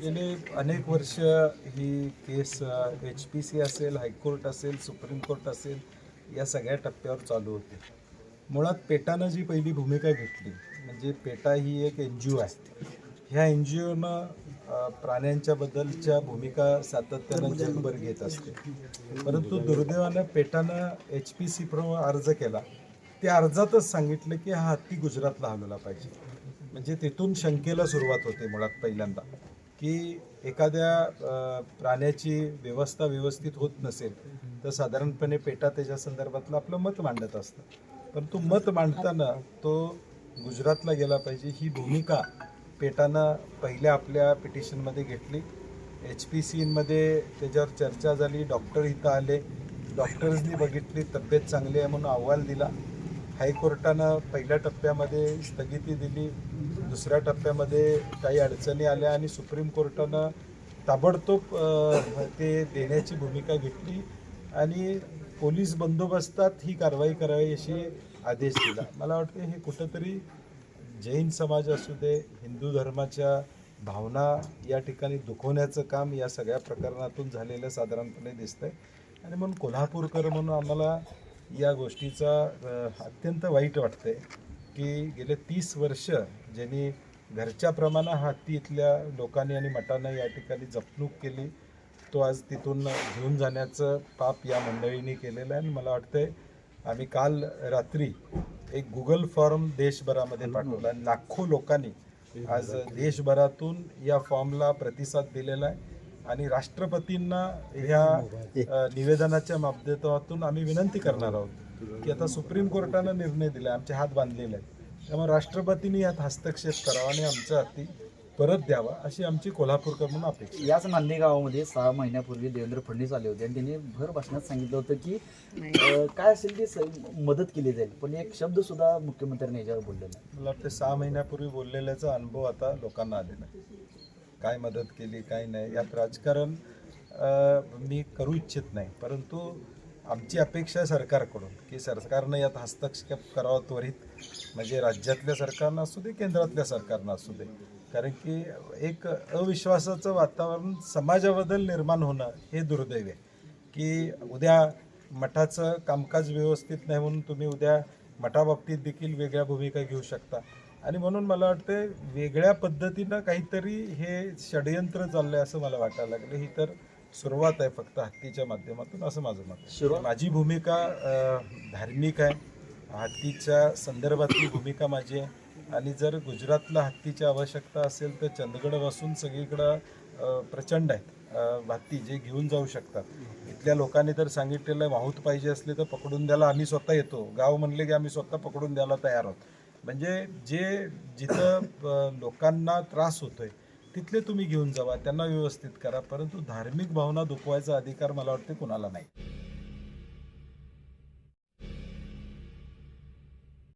गेले अनेक वर्ष ही केस एच पी सी असेल हायकोर्ट असेल सुप्रीम कोर्ट असेल या सगळ्या टप्प्यावर चालू होते. मुळात पेटानं जी पहिली भूमिका घेतली म्हणजे पेटा ही एक एन जी ओ आहे. ह्या एन जी ओनं प्राण्यांच्या बद्दलच्या भूमिका सातत्यानं जगभर घेत असते. परंतु दुर्दैवानं पेटानं एच पी सी प्रो अर्ज केला. त्या अर्जातच सांगितलं की हा हत्ती गुजरातला हलवला पाहिजे. म्हणजे तिथून शंकेला सुरुवात होते मुळात पहिल्यांदा. की एखाद्या प्राण्याची व्यवस्था व्यवस्थित होत नसेल तर साधारणपणे पेटा त्याच्या संदर्भातलं आपलं मत मांडत असतं. परंतु मत मांडताना तो गुजरातला गेला पाहिजे ही भूमिका पेटानं पहिल्या आपल्या पिटिशनमध्ये घेतली. एच पी सीमध्ये त्याच्यावर चर्चा झाली डॉक्टर इथं आले. डॉक्टर्सनी बघितली तब्येत चांगली आहे म्हणून अहवाल दिला. हायकोर्टानं पहिल्या टप्प्यामध्ये स्थगिती दिली. दुसऱ्या टप्प्यामध्ये काही अडचणी आल्या आणि सुप्रीम कोर्टानं ताबडतोब ते देण्याची भूमिका घेतली आणि पोलीस बंदोबस्तात ही कारवाई करावी अशी आदेश दिला. मला वाटतं हे कुठंतरी जैन समाज असू दे हिंदू धर्माच्या भावना या ठिकाणी दुखवण्याचं काम या सगळ्या प्रकरणातून झालेलं साधारणपणे दिसतंय. आणि म्हणून कोल्हापूरकर म्हणून आम्हाला या गोष्टीचा अत्यंत वाईट वाटतंय. की गेले तीस वर्ष ज्यांनी घरच्या प्रमाणा हाती इथल्या लोकांनी आणि मठानं या ठिकाणी जपणूक केली तो आज तिथून घेऊन जाण्याचं पाप या मंडळींनी केलेलं आहे. आणि मला वाटतंय आम्ही काल रात्री एक गुगल फॉर्म देशभरामध्ये पाठवला. आणि लाखो लोकांनी आज देशभरातून या फॉर्मला प्रतिसाद दिलेला आहे. आणि राष्ट्रपतींना ह्या निवेदनाच्या माध्यमातून आम्ही विनंती करणार आहोत. की आता सुप्रीम कोर्टानं निर्णय दिला आमचे हात बांधलेले आहेत. त्यामुळे राष्ट्रपतींनी यात हस्तक्षेप करावा आणि आमचा हत्ती परत द्यावा अशी आमची कोल्हापूरकर म्हणून अपेक्षा. याच नांदे गावामध्ये सहा महिन्यापूर्वी देवेंद्र फडणवीस आले होते आणि त्यांनी भर भाषणात सांगितलं होतं की अं, काय असेल ते स- मदत केली जाईल. पण एक शब्द सुद्धा मुख्यमंत्र्यांनी याच्यावर बोलले नाही. मला वाटतं सहा महिन्यापूर्वी बोललेल्याचा अनुभव आता लोकांना आलेला आहे. काय मदत केली काय नाही यात राजकारण अ, मी करू इच्छित नाही. परंतु आमची अपेक्षा आहे सरकारकडून की सरकारनं यात हस्तक्षेप करावा त्वरित. म्हणजे राज्यातल्या सरकारनं असू दे केंद्रातल्या सरकारनं असू दे. कारण की एक अविश्वासाचं वातावरण समाजाबद्दल निर्माण होणं हे दुर्दैव आहे. की उद्या मठाचं कामकाज व्यवस्थित नाही म्हणून तुम्ही उद्या मठाबाबतीत देखील वेगळ्या भूमिका घेऊ शकता. आणि म्हणून मला वाटतं वेगळ्या पद्धतीनं काहीतरी हे षडयंत्र आहे असं मला वाटायला लागलं. ही तर सुरुवात आहे फक्त हत्तीच्या माध्यमातून असं माझं मत माझी भूमिका धार्मिक आहे. हत्तीच्या संदर्भातली भूमिका माझी आहे. आणि जर गुजरातला हत्तीची आवश्यकता असेल तर चंदगडपासून सगळीकडं प्रचंड आहेत. हत्ती जे घेऊन जाऊ शकतात. इथल्या लोकांनी तर सांगितलेलं आहे माहूत पाहिजे असले तर पकडून द्यायला आम्ही स्वतः येतो. गाव म्हणले की आम्ही स्वतः पकडून द्यायला तयार आहोत. म्हणजे जे जिथं लोकांना त्रास होतोय तिथले तुम्ही घेऊन जावा त्यांना व्यवस्थित करा परंतु धार्मिक भावना दुखवायचा अधिकार मला वाटते कुणाला नाही.